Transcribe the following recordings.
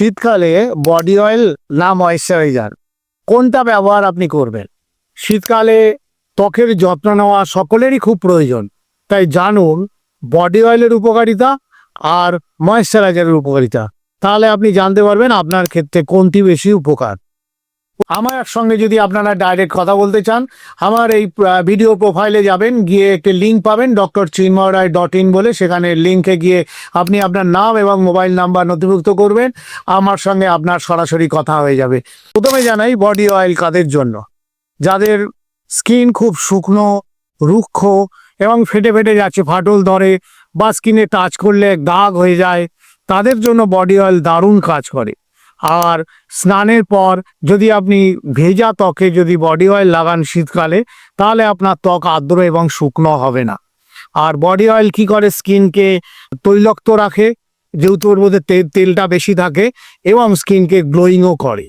শীতকালে body oil না moisturiser, কোনটা ব্যবহার আপনি করবেন? শীতকালে ত্বকের যত্ন নেওয়া সকলেরই খুব প্রয়োজন, তাই জানুন বডি অয়েলের উপকারিতা আর ময়েশ্চারাইজারের উপকারিতা। তাহলে আপনি জানতে পারবেন আপনার ক্ষেত্রে কোনটি বেশি উপকার। আমার সঙ্গে যদি আপনারা ডাইরেক্ট কথা বলতে চান, আমার এই ভিডিও প্রোফাইলে যাবেন, গিয়ে একটি লিঙ্ক পাবেন doctor Chinmoy Roy dot in বলে। সেখানে লিঙ্কে গিয়ে আপনি আপনার নাম এবং মোবাইল নাম্বার নথিভুক্ত করবেন। আমার সঙ্গে আপনার সরাসরি কথা হয়ে যাবে। প্রথমে জানাই বডি অয়েল কাদের জন্য? যাদের স্কিন খুব শুকনো, রুক্ষ এবং ফেটে ফেটে যাচ্ছে, ফাটল ধরে বা স্কিনে টাচ করলে দাগ হয়ে যায়, তাদের জন্য বডি অয়েল দারুণ কাজ করে। আর স্নানের পর যদি আপনি ভেজা ত্বকে যদি বডি অয়েল লাগান শীতকালে, তাহলে আপনার ত্বক আর্দ্র এবং শুকনো হবে না। আর বডি অয়েল কি করে? স্কিনকে তৈলক্ত রাখে, যেহেতু ওর মধ্যে তেল তেলটা বেশি থাকে, এবং স্কিনকে গ্লোয়িংও করে।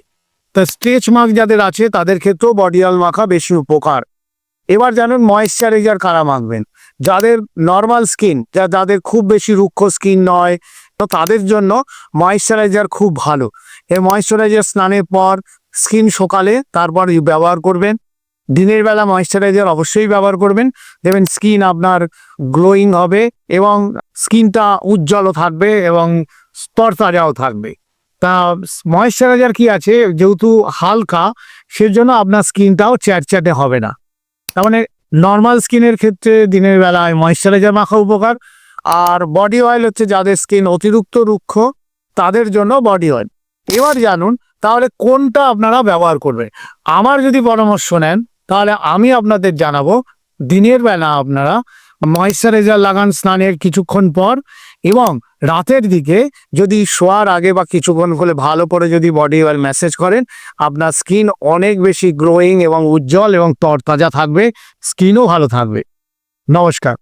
তা স্ট্রেচ মার্ক যাদের আছে, তাদের ক্ষেত্রেও বডি অয়েল মাখা বেশি উপকার। এবার জানুন ময়েশ্চারাইজার কারা মাখবেন? যাদের নর্মাল স্কিন যা, যাদের খুব বেশি রুক্ষ স্কিন নয় তো তাদের জন্য ময়েশ্চারাইজার খুব ভালো। এই ময়েশ্চারাইজার স্নানের পর স্কিন সকালে তারপর ব্যবহার করবেন। দিনের বেলা ময়েশ্চারাইজার অবশ্যই ব্যবহার করবেন। দেখবেন স্কিন আপনার গ্লোয়িং হবে এবং স্কিনটা উজ্জ্বলও থাকবে এবং তরতাজাও থাকবে। তা ময়েশ্চারাইজার কি আছে? যেহেতু হালকা, সেজন্য আপনার স্কিনটাও চ্যাটচ্যাটে হবে না। তার মানে নর্মাল স্কিনের ক্ষেত্রে দিনের বেলায় ময়েশ্চারাইজার মাখা উপকার। আর বডি অয়েল হচ্ছে যাদের স্কিন অতিরিক্ত রুক্ষ, তাদের জন্য বডি অয়েল এবার জানুন, তাহলে কোনটা আপনারা ব্যবহার করবেন? আমার যদি পরামর্শ নেন, তাহলে আমি আপনাদের জানাব, দিনের বেলা আপনারা ময়েশ্চারাইজার লাগান স্নানের কিছুক্ষণ পর এবং রাতের দিকে যদি শোয়ার আগে বা কিছুক্ষণ করে ভালো করে যদি বডি অয়েল ম্যাসেজ করেন, আপনার স্কিন অনেক বেশি গ্রোয়িং এবং উজ্জ্বল এবং তরতাজা থাকবে স্কিনও ভালো থাকবে। নমস্কার।